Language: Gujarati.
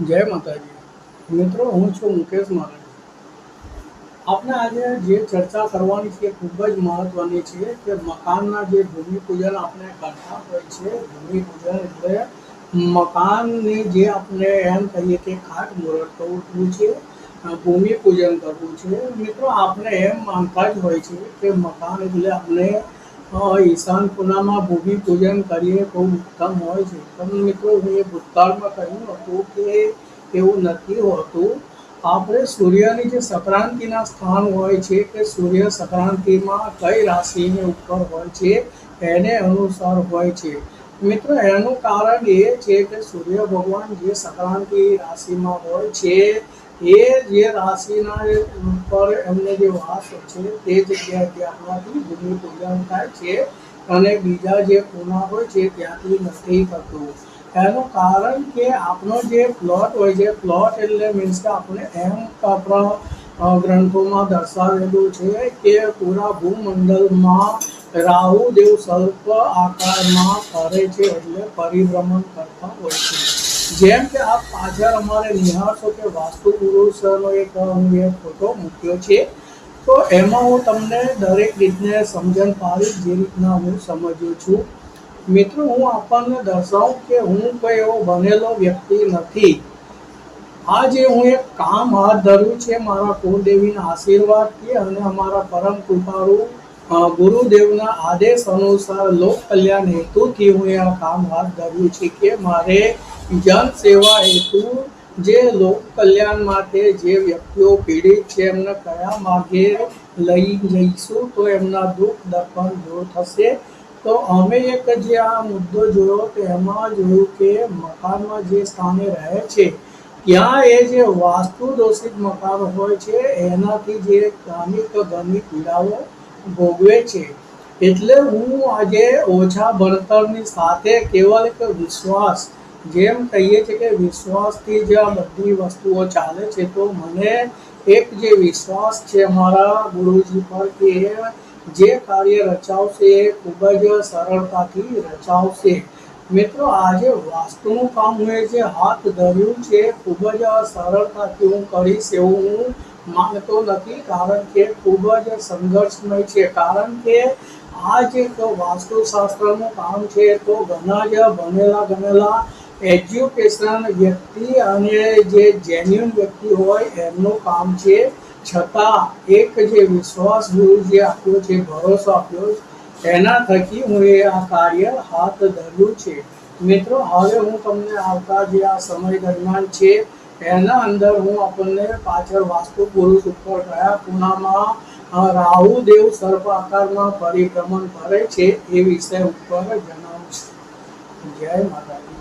જય માતાજી. મિત્રો, હું છું મુકેશ મારાણી આપણે આજે જે ચર્ચા કરવાની છે ખૂબ જ મહત્વની છે કે મકાનના જે ભૂમિપૂજન આપણે કરતા હોય છે, ભૂમિપૂજન એટલે મકાનની જે આપણે એમ કહીએ કે ખાટ મુહૂર્ત કરવું છે ભૂમિ ભૂમિપૂજન કરવું છે. મિત્રો આપણે એમ માનતા જ હોય છે કે મકાન એટલે આપણે ઈશાન ભૂમિ પૂજન કરીએ બહુ ઉત્તમ હોય છે. તમે મિત્રો એ ભૂતકાળમાં કહ્યું હતું કે એવું નથી હોતું. આપણે સૂર્યની જે સંક્રાંતિના સ્થાન હોય છે કે સૂર્ય સંક્રાંતિમાં કઈ રાશિની ઉપર હોય છે, એને અનુસાર હોય છે. મિત્રો, એનું કારણ એ છે કે સૂર્ય ભગવાન જે સંક્રાંતિ રાશિમાં હોય છે એ જે રાશિના ઉપર એમને જે વાસ છે, તે જગ્યાએથી આપણાથી ભૂમિ પૂજન થાય છે અને બીજા જે ખૂણા હોય છે, ત્યાંથી નથી કરતું એનું કારણ કે આપણો જે પ્લોટ હોય છે પ્લોટ એટલે મીન્સ કે આપણે એમ આપણા ગ્રંથોમાં દર્શાવેલું છે કે પૂરા ભૂમંડળમાં રાહુ દેવ સર્પ આકારમાં ફરે છે એટલે પરિભ્રમણ કરતા હોય છે. જેમ કે આપ પાછળ અમારે નિહાળશો કે વાસ્તુ પુરુષનો એક હું એક ફોટો મૂક્યો છે. તો એમાં હું તમને દરેક રીતને સમજણ પાડીશ જે રીતના હું સમજ્યો છું. મિત્રો હું આપણને દર્શાવું કે હું કોઈ એવો બનેલો વ્યક્તિ નથી. આ જે હું એક કામ હાથ ધર્યું છે મારા કુળદેવીના આશીર્વાદથી અને અમારા પરમ કૃપાળુ અ, ગુરુદેવના આદેશ અનુસાર લોક કલ્યાણ હેતુથી હું આ કામ હાથ ધર્યું છે કે મારે જન સેવા હેતુ જે લોક કલ્યાણ માટે જે વ્યક્તિઓ પીડિત છે, એમને કયા માર્ગે લઈ જઈશું, તો એમના દુઃખ દર્પણ દૂર થશે. તો અમે એક જે આ મુદ્દો જોયો, તો એમાં જોયું કે મકાનમાં જે સ્થાને રહે છે, ત્યાં એ જે વાસ્તુ દોષિત મકાન હોય છે, એનાથી જે ક્રમિક ગમી પીડાઓ ભોગવે છે. એટલે હું આજે ઓછા ભણતરની સાથે કેવલ એક વિશ્વાસ, જેમ કહીએ છીએ કે વિશ્વાસથી જ આ બધી વસ્તુઓ ચાલે છે, તો મને એક જે વિશ્વાસ છે મારા ગુરુજી પર કે જે કાર્ય રચાવશે એ ખૂબ જ સરળતાથી રચાવશે. મિત્રો, આજે વાસ્તુનું કામ એ જે હાથ ધર્યું છે ખૂબ જ સરળતાથી હું કરીશ એવું હું માનતો નથી, કારણ કે ખૂબ જ સંઘર્ષમય છે. કારણ કે આ જે વાસ્તુશાસ્ત્રનું કામ છે, તો ઘણા જ ભણેલા ગણેલા એજ્યુકેશન વ્યક્તિ અને જે જેન્યુન વ્યક્તિ હોય, એમનું કામ છે. છતાં એક જે વિશ્વાસ જે આપ્યો છે, ભરોસો આપ્યો છે, એના થકી હું એ આ કાર્ય હાથ ધર્યું છે. મિત્રો, હવે હું તમને આવતા જે આ સમય દરમિયાન છે એના અંદર હું આપણને પાછળ વાસ્તુ પુરુષ ઉપર ગયા. અ, રાહુ દેવ સર્પ આકારમાં પરિભ્રમણ કરે છે એ વિષય ઉપર જણાવું છું. જય માતાજી.